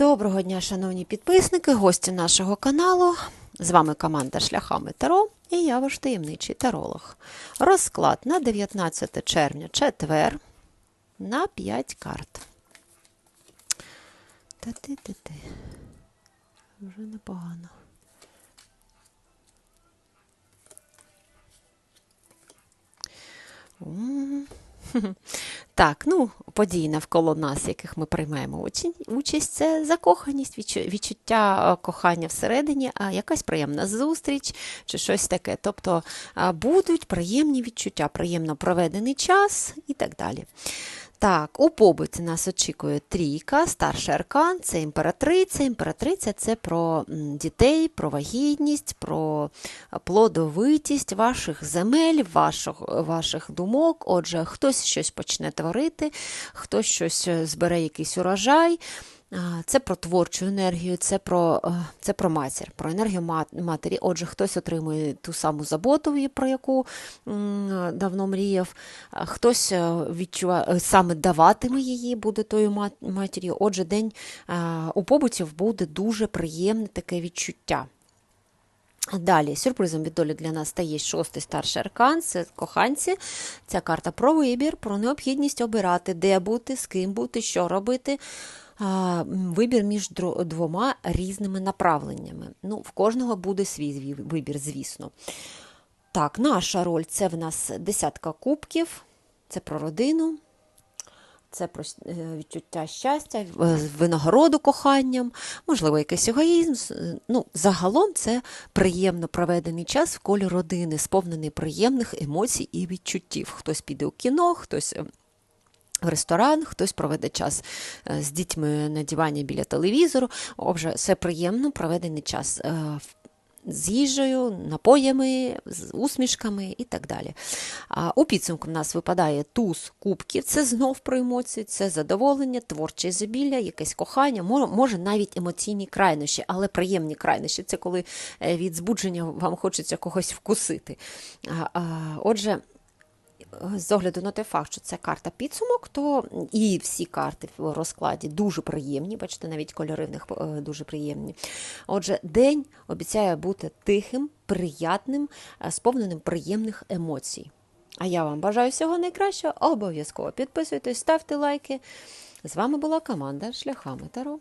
Доброго дня, шановні підписники, гості нашого каналу. З вами команда Шляхами Таро і я ваш таємничий таролог. Розклад на 19 червня, четвер, на 5 карт. Та-ти-ти-ти. Вже непогано. Так, ну, події навколо нас, яких ми приймаємо участь, це закоханість, відчуття е, кохання всередині, а якась приємна зустріч чи щось таке. Тобто будуть приємні відчуття, приємно проведений час і так далі. Так, у побуті нас очікує трійка, старший аркан, це імператриця. Імператриця це про дітей, про вагітність, про е, плодовитість ваших земель, ваших, ваших думок. Отже, хтось щось почне творити, хтось щось е, збере якийсь урожай. Це про творчу енергію, це про, е, це про матір, про енергію матері. Отже, хтось отримує ту саму заботу, про яку давно мріяв, хтось е, відчуває, е, саме даватиме її, буде тою мат- матір'ю. Отже, день у побутів буде дуже приємне таке відчуття. Далі, сюрпризом від долі для нас стає шостий старший аркан, це коханці. Ця карта про вибір, про необхідність обирати, де бути, з ким бути, що робити. Вибір між двома різними направленнями. Ну, в кожного буде свій вибір, звісно. Так, наша роль це в нас десятка кубків, це про родину, це про е, відчуття щастя, е, винагороду коханням, можливо, якийсь егоїзм. Е, Ну, загалом це приємно проведений час в колі родини, сповнений приємних емоцій і відчуттів. Хтось піде у кіно, хтось. е, В ресторан, хтось проведе час з дітьми на дивані біля телевізору. Отже, все приємно проведений час в- з їжею, напоями, з усмішками і так далі. А у підсумку в нас випадає туз кубків. Це знов про емоції, це задоволення, творче ізобілля, якесь кохання, може навіть емоційні крайнощі, але приємні крайнощі. Це коли е, від збудження вам хочеться когось вкусити. Отже. З огляду на той факт, що це карта підсумок, то і всі карти в розкладі дуже приємні, бачите, навіть кольори в них е, дуже приємні. Отже, день обіцяє бути тихим, приятним, е, сповненим приємних емоцій. А я вам бажаю всього найкращого. Обов'язково підписуйтесь, ставте лайки. З вами була команда Шляхами Таро.